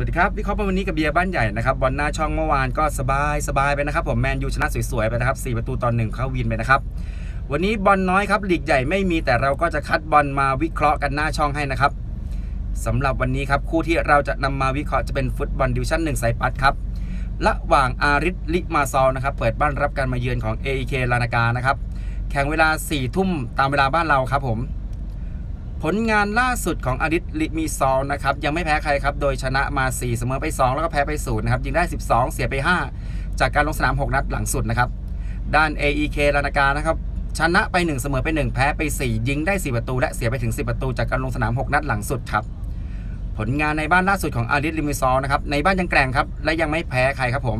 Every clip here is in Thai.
สวัสดีครับวิเคราะห์วันนี้กับเบียร์บ้านใหญ่นะครับบอลหน้าช่องเมื่อวานก็สบายสบายไปนะครับผมแมนยูชนะสวยๆไปนะครับ4ประตูต่อหนึ่งเข้าวินไปนะครับวันนี้บอลน้อยครับลีกใหญ่ไม่มีแต่เราก็จะคัดบอลมาวิเคราะห์กันหน้าช่องให้นะครับสำหรับวันนี้ครับคู่ที่เราจะนำมาวิเคราะห์จะเป็นฟุตบอลดิวชั่นหนึ่งสายปัดครับระหว่างอาริสลิมาซอลนะครับเปิดบ้านรับการมาเยือนของ AEK ลานากานะครับแข่งเวลา4ทุ่มตามเวลาบ้านเราครับผม ผลงานล่าสุดของอดิตลิมีซอลนะครับยังไม่แพ้ใครครับ โดยชนะมา 4 เสมอไป 2 แล้วก็แพ้ไป0นะครับยิงได้ 12 เสียไป 5 จากการลงสนาม 6 นัดหลังสุดนะครับด้าน AEK ลานาการนะครับชนะไป 1 เสมอไป 1 แพ้ไป 4 ยิงได้ 4 ประตู และเสียไปถึง 10 ประตู จากการลงสนาม 6 นัดหลังสุดครับ ผลงานในบ้านล่าสุดของอาริสลิมิซอลนะครับในบ้านยังแกร่งครับ และยังไม่แพ้ใครครับผม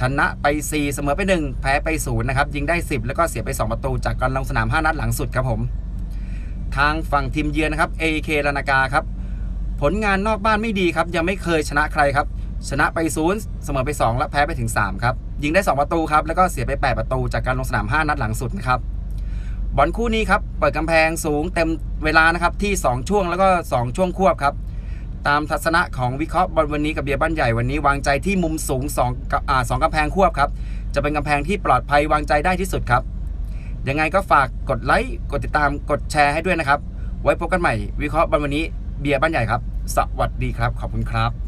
ชนะไป 4 เสมอไป 1 แพ้ไป0นะครับยิงได้ 10 แล้วก็เสียไป 2 ประตู จากการลงสนาม 5 นัดหลังสุดครับผม ทางฝั่งทีมเยือนนะครับ AK ลานากาครับ ผลงานนอกบ้านไม่ดีครับ ยังไม่เคยชนะใครครับ ชนะไป0เสมอไป 2 และแพ้ไปถึง 3 ครับ ยิงได้ 2 ประตูครับ แล้วก็เสียไป 8 ประตูจากการลงสนาม 5 นัดหลังสุดนะครับบอลคู่นี้ครับ เปิดกำแพงสูงเต็มเวลานะครับที่ 2 ช่วงแล้วก็ 2 ช่วงควบครับ ตามทัศนะของวิเคราะห์บอลวันนี้กับเบียร์บ้านใหญ่วันนี้ วางใจที่มุมสูง2กับอ่าสองกำแพงควบครับจะเป็นกำแพงที่ปลอดภัยวางใจได้ที่สุดครับ ยังไงก็ฝากกดไลค์กดติดตามกดแชร์ให้ด้วยนะครับ ไว้พบกันใหม่วิเคราะห์บันวันนี้เบียร์บ้านใหญ่ครับ สวัสดีครับ ขอบคุณครับ